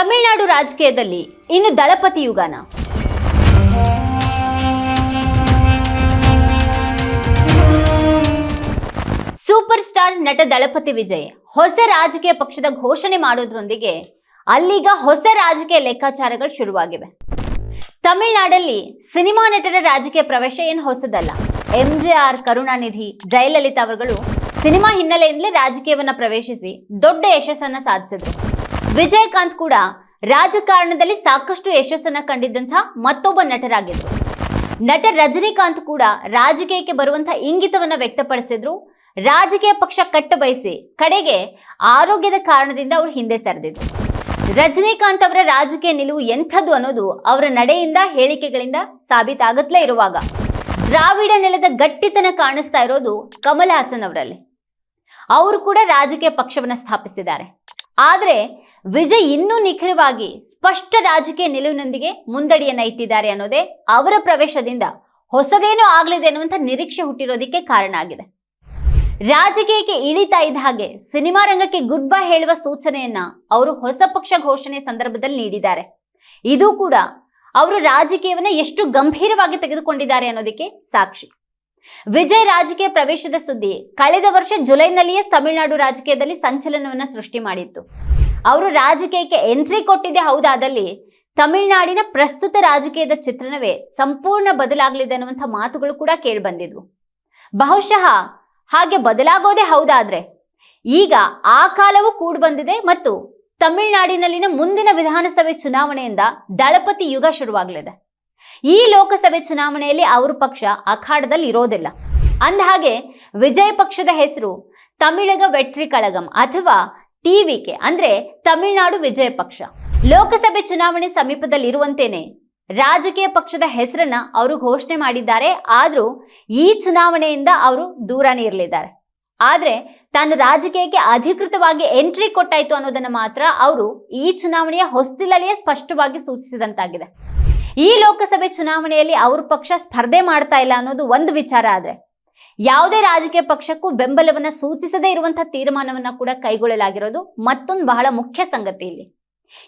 ತಮಿಳುನಾಡು ರಾಜಕೀಯದಲ್ಲಿ ಇನ್ನು ದಳಪತಿ ಯುಗಾನ. Super star ನಟ ದಳಪತಿ ವಿಜಯ್ ಹೊಸ ರಾಜಕೀಯ ಪಕ್ಷದ ಘೋಷಣೆ ಮಾಡೋದ್ರೊಂದಿಗೆ ಅಲ್ಲೀಗ ಹೊಸ ರಾಜಕೀಯ ಲೆಕ್ಕಾಚಾರಗಳು ಶುರುವಾಗಿವೆ. ತಮಿಳುನಾಡಲ್ಲಿ ಸಿನಿಮಾ ನಟರ ರಾಜಕೀಯ ಪ್ರವೇಶ ಏನು ಹೊಸದಲ್ಲ. M G R Karunanidhi, Jayalalithaa ಅವರುಗಳು ಸಿನಿಮಾ ಹಿನ್ನೆಲೆಯಿಂದಲೇ ರಾಜಕೀಯವನ್ನ ಪ್ರವೇಶಿಸಿ ದೊಡ್ಡ ಯಶಸ್ಸನ್ನ ಸಾಧಿಸಿದ್ರು. ವಿಜಯಕಾಂತ್ ಕೂಡ ರಾಜಕಾರಣದಲ್ಲಿ ಸಾಕಷ್ಟು ಯಶಸ್ಸನ್ನ ಕಂಡಿದ್ದಂಥ ಮತ್ತೊಬ್ಬ ನಟರಾಗಿದ್ರು. ನಟ ರಜನಿಕಾಂತ್ ಕೂಡ ರಾಜಕೀಯಕ್ಕೆ ಬರುವಂತಹ ಇಂಗಿತವನ್ನ ವ್ಯಕ್ತಪಡಿಸಿದ್ರು. ರಾಜಕೀಯ ಪಕ್ಷ ಕಟ್ಟ ಬಯಸಿ ಕಡೆಗೆ ಆರೋಗ್ಯದ ಕಾರಣದಿಂದ ಅವರು ಹಿಂದೆ ಸರಿದಿದ್ರು. ರಜನಿಕಾಂತ್ ಅವರ ರಾಜಕೀಯ ನಿಲುವು ಎಂಥದ್ದು ಅನ್ನೋದು ಅವರ ನಡೆಯಿಂದ ಹೇಳಿಕೆಗಳಿಂದ ಸಾಬೀತಾಗತ್ಲೇ ಇರುವಾಗ ದ್ರಾವಿಡ ನೆಲದ ಗಟ್ಟಿತನ ಕಾಣಿಸ್ತಾ ಇರೋದು ಕಮಲ್ ಹಾಸನ್ ಅವರಲ್ಲಿ. ಅವರು ಕೂಡ ರಾಜಕೀಯ ಪಕ್ಷವನ್ನು ಸ್ಥಾಪಿಸಿದ್ದಾರೆ. ಆದರೆ ವಿಜಯ್ ಇನ್ನೂ ನಿಖರವಾಗಿ ಸ್ಪಷ್ಟ ರಾಜಕೀಯ ನಿಲುವಿನೊಂದಿಗೆ ಮುಂದಡಿಯನ್ನ ಇಟ್ಟಿದ್ದಾರೆ ಅನ್ನೋದೇ ಅವರ ಪ್ರವೇಶದಿಂದ ಹೊಸದೇನೂ ಆಗ್ಲಿದೆ ಅನ್ನುವಂಥ ನಿರೀಕ್ಷೆ ಹುಟ್ಟಿರೋದಕ್ಕೆ ಕಾರಣ ಆಗಿದೆ. ರಾಜಕೀಯಕ್ಕೆ ಇಳಿತಾ ಇದ್ದ ಹಾಗೆ ಸಿನಿಮಾ ರಂಗಕ್ಕೆ ಗುಡ್ ಬೈ ಹೇಳುವ ಸೂಚನೆಯನ್ನ ಅವರು ಹೊಸ ಪಕ್ಷ ಘೋಷಣೆ ಸಂದರ್ಭದಲ್ಲಿ ನೀಡಿದ್ದಾರೆ. ಇದು ಕೂಡ ಅವರು ರಾಜಕೀಯವನ್ನ ಎಷ್ಟು ಗಂಭೀರವಾಗಿ ತೆಗೆದುಕೊಂಡಿದ್ದಾರೆ ಅನ್ನೋದಕ್ಕೆ ಸಾಕ್ಷಿ. ವಿಜಯ್ ರಾಜಕೀಯ ಪ್ರವೇಶದ ಸುದ್ದಿ. ಕಳೆದ ವರ್ಷ ಜುಲೈನಲ್ಲಿಯೇ ತಮಿಳುನಾಡು ರಾಜಕೀಯದಲ್ಲಿ ಸಂಚಲನವನ್ನ ಸೃಷ್ಟಿ ಮಾಡಿತ್ತು. ಅವರು ರಾಜಕೀಯಕ್ಕೆ ಎಂಟ್ರಿ ಕೊಟ್ಟಿದ್ದೆ ಹೌದಾದಲ್ಲಿ ತಮಿಳುನಾಡಿನ ಪ್ರಸ್ತುತ ರಾಜಕೀಯದ ಚಿತ್ರಣವೇ ಸಂಪೂರ್ಣ ಬದಲಾಗಲಿದೆ ಅನ್ನುವಂಥ ಮಾತುಗಳು ಕೂಡ ಕೇಳಿಬಂದಿದ್ವು. ಬಹುಶಃ ಹಾಗೆ ಬದಲಾಗೋದೇ ಹೌದಾದ್ರೆ ಈಗ ಆ ಕಾಲವೂ ಕೂಡ ಬಂದಿದೆ ಮತ್ತು ತಮಿಳುನಾಡಿನಲ್ಲಿನ ಮುಂದಿನ ವಿಧಾನಸಭೆ ಚುನಾವಣೆಯಿಂದ ದಳಪತಿ ಯುಗ ಶುರುವಾಗಲಿದೆ. ಈ ಲೋಕಸಭೆ ಚುನಾವಣೆಯಲ್ಲಿ ಅವ್ರ ಪಕ್ಷ ಅಖಾಡದಲ್ಲಿ ಇರೋದಿಲ್ಲ. ಅಂದಹಾಗೆ ವಿಜಯ ಪಕ್ಷದ ಹೆಸರು ತಮಿಳಗ ವೆಟ್ರಿ ಕಳಗಂ ಅಥವಾ ಟಿವಿಕೆ ಅಂದ್ರೆ ತಮಿಳುನಾಡು ವಿಜಯ ಪಕ್ಷ. ಲೋಕಸಭೆ ಚುನಾವಣೆ ಸಮೀಪದಲ್ಲಿ ಇರುವಂತೇನೆ ರಾಜಕೀಯ ಪಕ್ಷದ ಹೆಸರನ್ನ ಅವರು ಘೋಷಣೆ ಮಾಡಿದ್ದಾರೆ. ಆದ್ರೂ ಈ ಚುನಾವಣೆಯಿಂದ ಅವರು ದೂರನೇ ಇರಲಿದ್ದಾರೆ. ಆದ್ರೆ ತಾನು ರಾಜಕೀಯಕ್ಕೆ ಅಧಿಕೃತವಾಗಿ ಎಂಟ್ರಿ ಕೊಟ್ಟಾಯ್ತು ಅನ್ನೋದನ್ನ ಮಾತ್ರ ಅವರು ಈ ಚುನಾವಣೆಯ ಹೊಸ್ತಿಲಲ್ಲಿಯೇ ಸ್ಪಷ್ಟವಾಗಿ ಸೂಚಿಸಿದಂತಾಗಿದೆ. ಈ ಲೋಕಸಭೆ ಚುನಾವಣೆಯಲ್ಲಿ ಅವ್ರ ಪಕ್ಷ ಸ್ಪರ್ಧೆ ಮಾಡ್ತಾ ಇಲ್ಲ ಅನ್ನೋದು ಒಂದು ವಿಚಾರ ಆದ್ರೆ ಯಾವುದೇ ರಾಜಕೀಯ ಪಕ್ಷಕ್ಕೂ ಬೆಂಬಲವನ್ನ ಸೂಚಿಸದೇ ಇರುವಂತಹ ತೀರ್ಮಾನವನ್ನ ಕೂಡ ಕೈಗೊಳ್ಳಲಾಗಿರೋದು ಮತ್ತೊಂದು ಬಹಳ ಮುಖ್ಯ ಸಂಗತಿ ಇಲ್ಲಿ.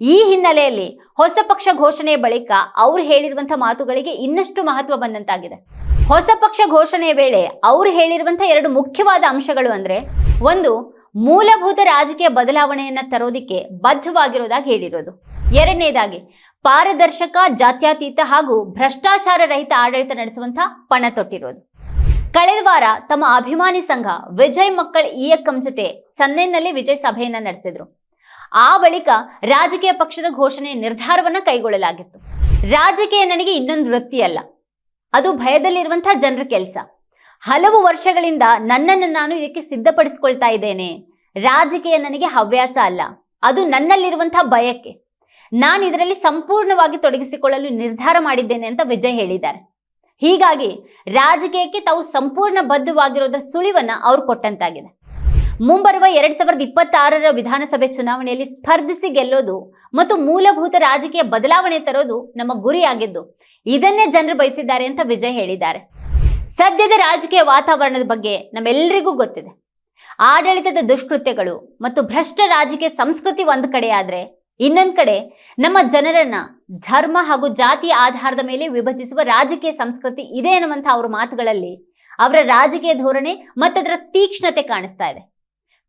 ಈ ಹಿನ್ನೆಲೆಯಲ್ಲಿ ಹೊಸ ಪಕ್ಷ ಘೋಷಣೆಯ ಬಳಿಕ ಅವ್ರು ಹೇಳಿರುವಂತಹ ಮಾತುಗಳಿಗೆ ಇನ್ನಷ್ಟು ಮಹತ್ವ ಬಂದಂತಾಗಿದೆ. ಹೊಸ ಪಕ್ಷ ಘೋಷಣೆಯ ವೇಳೆ ಅವ್ರು ಹೇಳಿರುವಂತಹ ಎರಡು ಮುಖ್ಯವಾದ ಅಂಶಗಳು ಅಂದ್ರೆ ಒಂದು, ಮೂಲಭೂತ ರಾಜಕೀಯ ಬದಲಾವಣೆಯನ್ನ ತರೋದಿಕ್ಕೆ ಬದ್ಧವಾಗಿರೋದಾಗಿ ಹೇಳಿರೋದು. ಎರಡನೇದಾಗಿ ಪಾರದರ್ಶಕ, ಜಾತ್ಯತೀತ ಹಾಗೂ ಭ್ರಷ್ಟಾಚಾರ ರಹಿತ ಆಡಳಿತ ನಡೆಸುವಂತ ಪಣ ತೊಟ್ಟಿರೋದು. ಕಳೆದ ವಾರ ತಮ್ಮ ಅಭಿಮಾನಿ ಸಂಘ ವಿಜಯ್ ಮಕ್ಕಳ ಇಯಕ್ಕಂ ಜೊತೆ ಚೆನ್ನೈನಲ್ಲಿ ವಿಜಯ್ ಸಭೆಯನ್ನ ನಡೆಸಿದ್ರು. ಆ ಬಳಿಕ ರಾಜಕೀಯ ಪಕ್ಷದ ಘೋಷಣೆ ನಿರ್ಧಾರವನ್ನ ಕೈಗೊಳ್ಳಲಾಗಿತ್ತು. ರಾಜಕೀಯ ನನಗೆ ಇನ್ನೊಂದು ವೃತ್ತಿಯಲ್ಲ ಅದು ಭಯದಲ್ಲಿರುವಂತಹ ಜನರ ಕೆಲಸ. ಹಲವು ವರ್ಷಗಳಿಂದ ನನ್ನನ್ನು ನಾನು ಇದಕ್ಕೆ ಸಿದ್ಧಪಡಿಸ್ಕೊಳ್ತಾ ಇದ್ದೇನೆ. ರಾಜಕೀಯ ನನಗೆ ಹವ್ಯಾಸ ಅಲ್ಲ. ಅದು ನನ್ನಲ್ಲಿರುವಂತಹ ಬಯಕೆ. ನಾನು ಇದರಲ್ಲಿ ಸಂಪೂರ್ಣವಾಗಿ ತೊಡಗಿಸಿಕೊಳ್ಳಲು ನಿರ್ಧಾರ ಮಾಡಿದ್ದೇನೆ ಅಂತ ವಿಜಯ್ ಹೇಳಿದ್ದಾರೆ. ಹೀಗಾಗಿ ರಾಜಕೀಯಕ್ಕೆ ತಾವು ಸಂಪೂರ್ಣ ಬದ್ಧವಾಗಿರೋದ ಸುಳಿವನ್ನ ಅವ್ರು ಕೊಟ್ಟಂತಾಗಿದೆ. ಮುಂಬರುವ ಎರಡ್ ಸಾವಿರದ ಇಪ್ಪತ್ತಾರರ ವಿಧಾನಸಭೆ ಚುನಾವಣೆಯಲ್ಲಿ ಸ್ಪರ್ಧಿಸಿ ಗೆಲ್ಲೋದು ಮತ್ತು ಮೂಲಭೂತ ರಾಜಕೀಯ ಬದಲಾವಣೆ ತರೋದು ನಮ್ಮ ಗುರಿಯಾಗಿದ್ದು ಇದನ್ನೇ ಜನರು ಬಯಸಿದ್ದಾರೆ ಅಂತ ವಿಜಯ್ ಹೇಳಿದ್ದಾರೆ. ಸದ್ಯದ ರಾಜಕೀಯ ವಾತಾವರಣದ ಬಗ್ಗೆ ನಮ್ಮೆಲ್ಲರಿಗೂ ಗೊತ್ತಿದೆ. ಆಡಳಿತದ ದುಷ್ಕೃತ್ಯಗಳು ಮತ್ತು ಭ್ರಷ್ಟ ರಾಜಕೀಯ ಸಂಸ್ಕೃತಿ ಒಂದು ಕಡೆ ಆದ್ರೆ ಇನ್ನೊಂದ್ ಕಡೆ, ನಮ್ಮ ಜನರನ್ನ ಧರ್ಮ ಹಾಗೂ ಜಾತಿಯ ಆಧಾರದ ಮೇಲೆ ವಿಭಜಿಸುವ ರಾಜಕೀಯ ಸಂಸ್ಕೃತಿ ಇದೆ ಅನ್ನುವಂಥ ಅವರ ಮಾತುಗಳಲ್ಲಿ ಅವರ ರಾಜಕೀಯ ಧೋರಣೆ ಮತ್ತದರ ತೀಕ್ಷ್ಣತೆ ಕಾಣಿಸ್ತಾ ಇದೆ.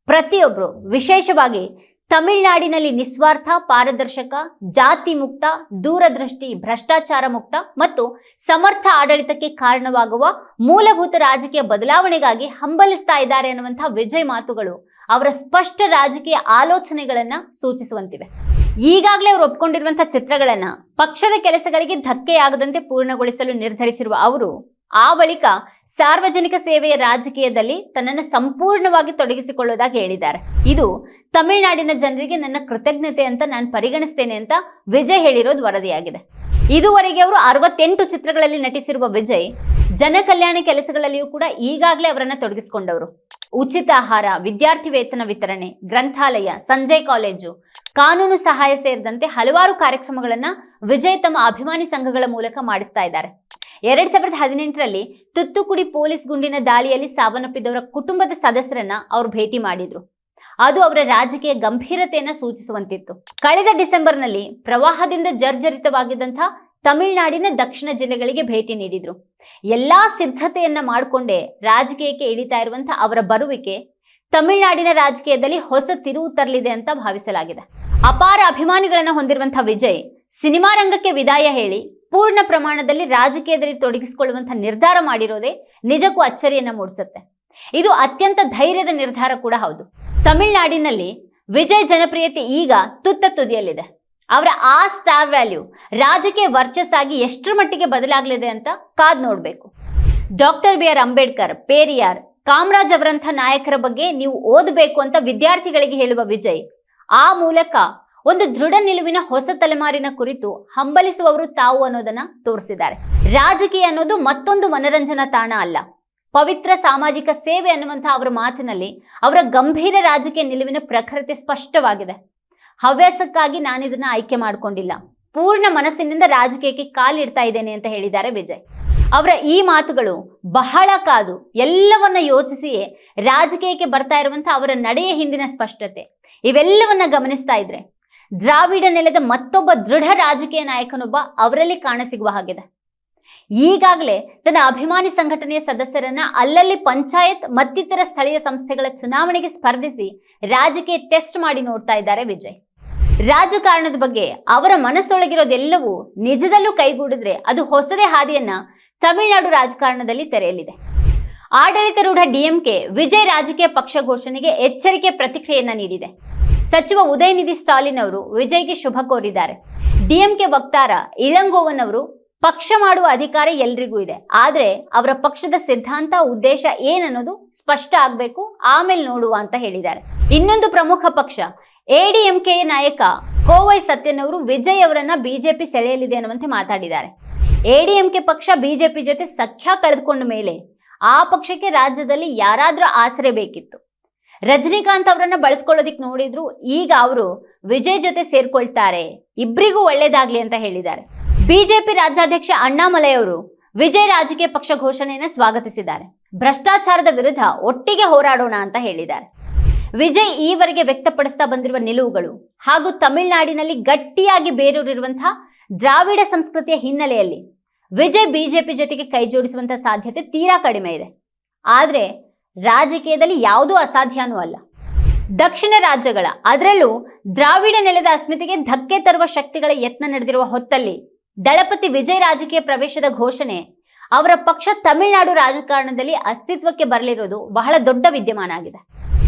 ಪ್ರತಿಯೊಬ್ಬರು ವಿಶೇಷವಾಗಿ ತಮಿಳುನಾಡಿನಲ್ಲಿ ನಿಸ್ವಾರ್ಥ, ಪಾರದರ್ಶಕ, ಜಾತಿ ಮುಕ್ತ, ದೂರದೃಷ್ಟಿ, ಭ್ರಷ್ಟಾಚಾರ ಮುಕ್ತ ಮತ್ತು ಸಮರ್ಥ ಆಡಳಿತಕ್ಕೆ ಕಾರಣವಾಗುವ ಮೂಲಭೂತ ರಾಜಕೀಯ ಬದಲಾವಣೆಗಾಗಿ ಹಂಬಲಿಸ್ತಾ ಇದ್ದಾರೆ ಅನ್ನುವಂಥ ವಿಜಯ್ ಮಾತುಗಳು ಅವರ ಸ್ಪಷ್ಟ ರಾಜಕೀಯ ಆಲೋಚನೆಗಳನ್ನ ಸೂಚಿಸುವಂತಿವೆ. ಈಗಾಗಲೇ ಅವರು ಒಪ್ಕೊಂಡಿರುವಂತಹ ಚಿತ್ರಗಳನ್ನ ಪಕ್ಷದ ಕೆಲಸಗಳಿಗೆ ಧಕ್ಕೆಯಾಗದಂತೆ ಪೂರ್ಣಗೊಳಿಸಲು ನಿರ್ಧರಿಸಿರುವ ಅವರು, ಆ ಬಳಿಕ ಸಾರ್ವಜನಿಕ ಸೇವೆಯ ರಾಜಕೀಯದಲ್ಲಿ ತನ್ನನ್ನು ಸಂಪೂರ್ಣವಾಗಿ ತೊಡಗಿಸಿಕೊಳ್ಳೋದಾಗಿ ಹೇಳಿದ್ದಾರೆ. ಇದು ತಮಿಳುನಾಡಿನ ಜನರಿಗೆ ನನ್ನ ಕೃತಜ್ಞತೆ ಅಂತ ನಾನು ಪರಿಗಣಿಸ್ತೇನೆ ಅಂತ ವಿಜಯ್ ಹೇಳಿರೋದು ವರದಿಯಾಗಿದೆ. ಇದುವರೆಗೆ ಅವರು ಅರವತ್ತೆಂಟು ಚಿತ್ರಗಳಲ್ಲಿ ನಟಿಸಿರುವ ವಿಜಯ್ ಜನ ಕಲ್ಯಾಣ ಕೆಲಸಗಳಲ್ಲಿಯೂ ಕೂಡ ಈಗಾಗಲೇ ಅವರನ್ನ ತೊಡಗಿಸಿಕೊಂಡವರು. ಉಚಿತ ಆಹಾರ ವಿದ್ಯಾರ್ಥಿ ವೇತನ ವಿತರಣೆ, ಗ್ರಂಥಾಲಯ, ಸಂಜಯ್ ಕಾಲೇಜು ಕಾನೂನು ಸಹಾಯ ಸೇರಿದಂತೆ ಹಲವಾರು ಕಾರ್ಯಕ್ರಮಗಳನ್ನ ವಿಜಯ್ ತಮ್ಮ ಅಭಿಮಾನಿ ಸಂಘಗಳ ಮೂಲಕ ಮಾಡಿಸ್ತಾ ಇದ್ದಾರೆ. ಎರಡ್ ಸಾವಿರದ ಹದಿನೆಂಟರಲ್ಲಿ ತುತ್ತುಕುಡಿ ಪೊಲೀಸ್ ಗುಂಡಿನ ದಾಳಿಯಲ್ಲಿ ಸಾವನ್ನಪ್ಪಿದವರ ಕುಟುಂಬದ ಸದಸ್ಯರನ್ನ ಅವರು ಭೇಟಿ ಮಾಡಿದ್ರು. ಅದು ಅವರ ರಾಜಕೀಯ ಗಂಭೀರತೆಯನ್ನ ಸೂಚಿಸುವಂತಿತ್ತು. ಕಳೆದ ಡಿಸೆಂಬರ್ನಲ್ಲಿ ಪ್ರವಾಹದಿಂದ ಜರ್ಜರಿತವಾಗಿದ್ದಂಥ ತಮಿಳುನಾಡಿನ ದಕ್ಷಿಣ ಜಿಲ್ಲೆಗಳಿಗೆ ಭೇಟಿ ನೀಡಿದ್ರು. ಎಲ್ಲಾ ಸಿದ್ಧತೆಯನ್ನ ಮಾಡಿಕೊಂಡೇ ರಾಜಕೀಯಕ್ಕೆ ಇಳಿತಾ ಇರುವಂತಹ ಅವರ ಬರುವಿಕೆ ತಮಿಳುನಾಡಿನ ರಾಜಕೀಯದಲ್ಲಿ ಹೊಸ ತಿರುವು ತರಲಿದೆ ಅಂತ ಭಾವಿಸಲಾಗಿದೆ. ಅಪಾರ ಅಭಿಮಾನಿಗಳನ್ನು ಹೊಂದಿರುವಂತಹ ವಿಜಯ್ ಸಿನಿಮಾ ರಂಗಕ್ಕೆ ವಿದಾಯ ಹೇಳಿ ಪೂರ್ಣ ಪ್ರಮಾಣದಲ್ಲಿ ರಾಜಕೀಯದಲ್ಲಿ ತೊಡಗಿಸಿಕೊಳ್ಳುವಂತಹ ನಿರ್ಧಾರ ಮಾಡಿರೋದೇ ನಿಜಕ್ಕೂ ಅಚ್ಚರಿಯನ್ನ ಮೂಡಿಸುತ್ತೆ. ಇದು ಅತ್ಯಂತ ಧೈರ್ಯದ ನಿರ್ಧಾರ ಕೂಡ ಹೌದು. ತಮಿಳುನಾಡಿನಲ್ಲಿ ವಿಜಯ್ ಜನಪ್ರಿಯತೆ ಈಗ ತುತ್ತ ತುದಿಯಲ್ಲಿದೆ. ಅವರ ಆ ಸ್ಟಾರ್ ವ್ಯಾಲ್ಯೂ ರಾಜಕೀಯ ವರ್ಚಸ್ಸಾಗಿ ಎಷ್ಟರ ಮಟ್ಟಿಗೆ ಬದಲಾಗಲಿದೆ ಅಂತ ಕಾದ್ ನೋಡಬೇಕು. Doctor B R Ambedkar, Periyar Kamaraj ಅವರಂಥ ನಾಯಕರ ಬಗ್ಗೆ ನೀವು ಓದಬೇಕು ಅಂತ ವಿದ್ಯಾರ್ಥಿಗಳಿಗೆ ಹೇಳುವ ವಿಜಯ್. ಆ ಮೂಲಕ ಒಂದು ದೃಢ ನಿಲುವಿನ ಹೊಸ ತಲೆಮಾರಿನ ಕುರಿತು ಹಂಬಲಿಸುವವರು ತಾವು ಅನ್ನೋದನ್ನ ತೋರಿಸಿದ್ದಾರೆ. ರಾಜಕೀಯ ಅನ್ನೋದು ಮತ್ತೊಂದು ಮನರಂಜನಾ ತಾಣ ಅಲ್ಲ. ಪವಿತ್ರ ಸಾಮಾಜಿಕ ಸೇವೆ ಅನ್ನುವಂತಹ ಅವರ ಮಾತಿನಲ್ಲಿ ಅವರ ಗಂಭೀರ ರಾಜಕೀಯ ನಿಲುವಿನ ಪ್ರಖರತೆ ಸ್ಪಷ್ಟವಾಗಿದೆ. ಹವ್ಯಾಸಕ್ಕಾಗಿ ನಾನಿದನ್ನ ಆಯ್ಕೆ ಮಾಡಿಕೊಂಡಿಲ್ಲ. ಪೂರ್ಣ ಮನಸ್ಸಿನಿಂದ ರಾಜಕೀಯಕ್ಕೆ ಕಾಲಿಡ್ತಾ ಇದ್ದೇನೆ ಅಂತ ಹೇಳಿದ್ದಾರೆ ವಿಜಯ್. ಅವರ ಈ ಮಾತುಗಳು ಬಹಳ ಕಾದು ಎಲ್ಲವನ್ನ ಯೋಚಿಸಿಯೇ ರಾಜಕೀಯಕ್ಕೆ ಬರ್ತಾ ಇರುವಂತಹ ಅವರ ನಡೆಯ ಹಿಂದಿನ ಸ್ಪಷ್ಟತೆ. ಇವೆಲ್ಲವನ್ನ ಗಮನಿಸ್ತಾ ಇದ್ರೆ ದ್ರಾವಿಡ ನೆಲದ ಮತ್ತೊಬ್ಬ ದೃಢ ರಾಜಕೀಯ ನಾಯಕನೊಬ್ಬ ಅವರಲ್ಲಿ ಕಾಣಸಿಗುವ ಹಾಗಿದೆ. ಈಗಾಗಲೇ ತನ್ನ ಅಭಿಮಾನಿ ಸಂಘಟನೆಯ ಸದಸ್ಯರನ್ನ ಅಲ್ಲಲ್ಲಿ ಪಂಚಾಯತ್ ಮತ್ತಿತರ ಸ್ಥಳೀಯ ಸಂಸ್ಥೆಗಳ ಚುನಾವಣೆಗೆ ಸ್ಪರ್ಧಿಸಿ ರಾಜಕೀಯ ಟೆಸ್ಟ್ ಮಾಡಿ ನೋಡ್ತಾ ಇದ್ದಾರೆ ವಿಜಯ್. ರಾಜಕಾರಣದ ಬಗ್ಗೆ ಅವರ ಮನಸ್ಸೊಳಗಿರೋದೆಲ್ಲವೂ ನಿಜದಲ್ಲೂ ಕೈಗೂಡಿದ್ರೆ ಅದು ಹೊಸದೇ ಹಾದಿಯನ್ನ ತಮಿಳುನಾಡು ರಾಜಕಾರಣದಲ್ಲಿ ತೆರೆಯಲಿದೆ. ಆಡಳಿತಾರೂಢ ಡಿಎಂಕೆ ವಿಜಯ್ ರಾಜಕೀಯ ಪಕ್ಷ ಘೋಷಣೆಗೆ ಎಚ್ಚರಿಕೆ ಪ್ರತಿಕ್ರಿಯೆಯನ್ನ ನೀಡಿದೆ. ಸಚಿವ ಉದಯನಿಧಿ ಸ್ಟಾಲಿನ್ ಅವರು ವಿಜಯ್ಗೆ ಶುಭ ಕೋರಿದ್ದಾರೆ. ಡಿಎಂಕೆ ವಕ್ತಾರ ಇಳಂಗೋವನ್ ಅವರು, ಪಕ್ಷ ಮಾಡುವ ಅಧಿಕಾರ ಎಲ್ರಿಗೂ ಇದೆ, ಆದರೆ ಅವರ ಪಕ್ಷದ ಸಿದ್ಧಾಂತ, ಉದ್ದೇಶ ಏನನ್ನೋದು ಸ್ಪಷ್ಟ ಆಗಬೇಕು, ಆಮೇಲೆ ನೋಡುವ ಅಂತ ಹೇಳಿದ್ದಾರೆ. ಇನ್ನೊಂದು ಪ್ರಮುಖ ಪಕ್ಷ ಎಡಿಎಂಕೆ ನಾಯಕ ಕೋವೈ ಸತ್ಯನ್ ಅವರು ವಿಜಯ್ ಅವರನ್ನ ಬಿಜೆಪಿ ಸೆಳೆಯಲಿದೆ ಅನ್ನುವಂತೆ ಮಾತಾಡಿದ್ದಾರೆ. ಎಡಿಎಂಕೆ ಪಕ್ಷ ಬಿಜೆಪಿ ಜೊತೆ ಸಖ್ಯ ಕಳೆದುಕೊಂಡ ಮೇಲೆ ಆ ಪಕ್ಷಕ್ಕೆ ರಾಜ್ಯದಲ್ಲಿ ಯಾರಾದರೂ ಆಸರೆ ಬೇಕಿತ್ತು. ರಜನಿಕಾಂತ್ ಅವರನ್ನ ಬಳಸ್ಕೊಳ್ಳೋದಿಕ್ ನೋಡಿದ್ರು ಈಗ ಅವರು ವಿಜಯ್ ಜೊತೆ ಸೇರ್ಕೊಳ್ತಾರೆ. ಇಬ್ರಿಗೂ ಒಳ್ಳೇದಾಗ್ಲಿ ಅಂತ ಹೇಳಿದ್ದಾರೆ. ಬಿಜೆಪಿ ರಾಜ್ಯಾಧ್ಯಕ್ಷ ಅಣ್ಣಾಮಲೈ ಅವರು ವಿಜಯ್ ರಾಜಕೀಯ ಪಕ್ಷ ಘೋಷಣೆಯನ್ನ ಸ್ವಾಗತಿಸಿದ್ದಾರೆ. ಭ್ರಷ್ಟಾಚಾರದ ವಿರುದ್ಧ ಒಟ್ಟಿಗೆ ಹೋರಾಡೋಣ ಅಂತ ಹೇಳಿದ್ದಾರೆ. ವಿಜಯ್ ಈವರೆಗೆ ವ್ಯಕ್ತಪಡಿಸ್ತಾ ಬಂದಿರುವ ನಿಲುವುಗಳು ಹಾಗೂ ತಮಿಳುನಾಡಿನಲ್ಲಿ ಗಟ್ಟಿಯಾಗಿ ಬೇರೂರಿರುವಂತಹ ದ್ರಾವಿಡ ಸಂಸ್ಕೃತಿಯ ಹಿನ್ನೆಲೆಯಲ್ಲಿ ವಿಜಯ್ ಬಿಜೆಪಿ ಜೊತೆಗೆ ಕೈ ಜೋಡಿಸುವಂತಹ ಸಾಧ್ಯತೆ ತೀರಾ ಕಡಿಮೆ ಇದೆ. ಆದರೆ ರಾಜಕೀಯದಲ್ಲಿ ಯಾವುದೂ ಅಸಾಧ್ಯನೂ ಅಲ್ಲ. ದಕ್ಷಿಣ ರಾಜ್ಯಗಳ, ಅದರಲ್ಲೂ ದ್ರಾವಿಡ ನೆಲದ ಅಸ್ಮಿತೆಗೆ ಧಕ್ಕೆ ತರುವ ಶಕ್ತಿಗಳ ಯತ್ನ ನಡೆದಿರುವ ಹೊತ್ತಲ್ಲಿ ದಳಪತಿ ವಿಜಯ್ ರಾಜಕೀಯ ಪ್ರವೇಶದ ಘೋಷಣೆ ಅವರ ಪಕ್ಷ ತಮಿಳುನಾಡು ರಾಜಕಾರಣದಲ್ಲಿ ಅಸ್ತಿತ್ವಕ್ಕೆ ಬರಲಿರುವುದು ಬಹಳ ದೊಡ್ಡ ವಿದ್ಯಮಾನ ಆಗಿದೆ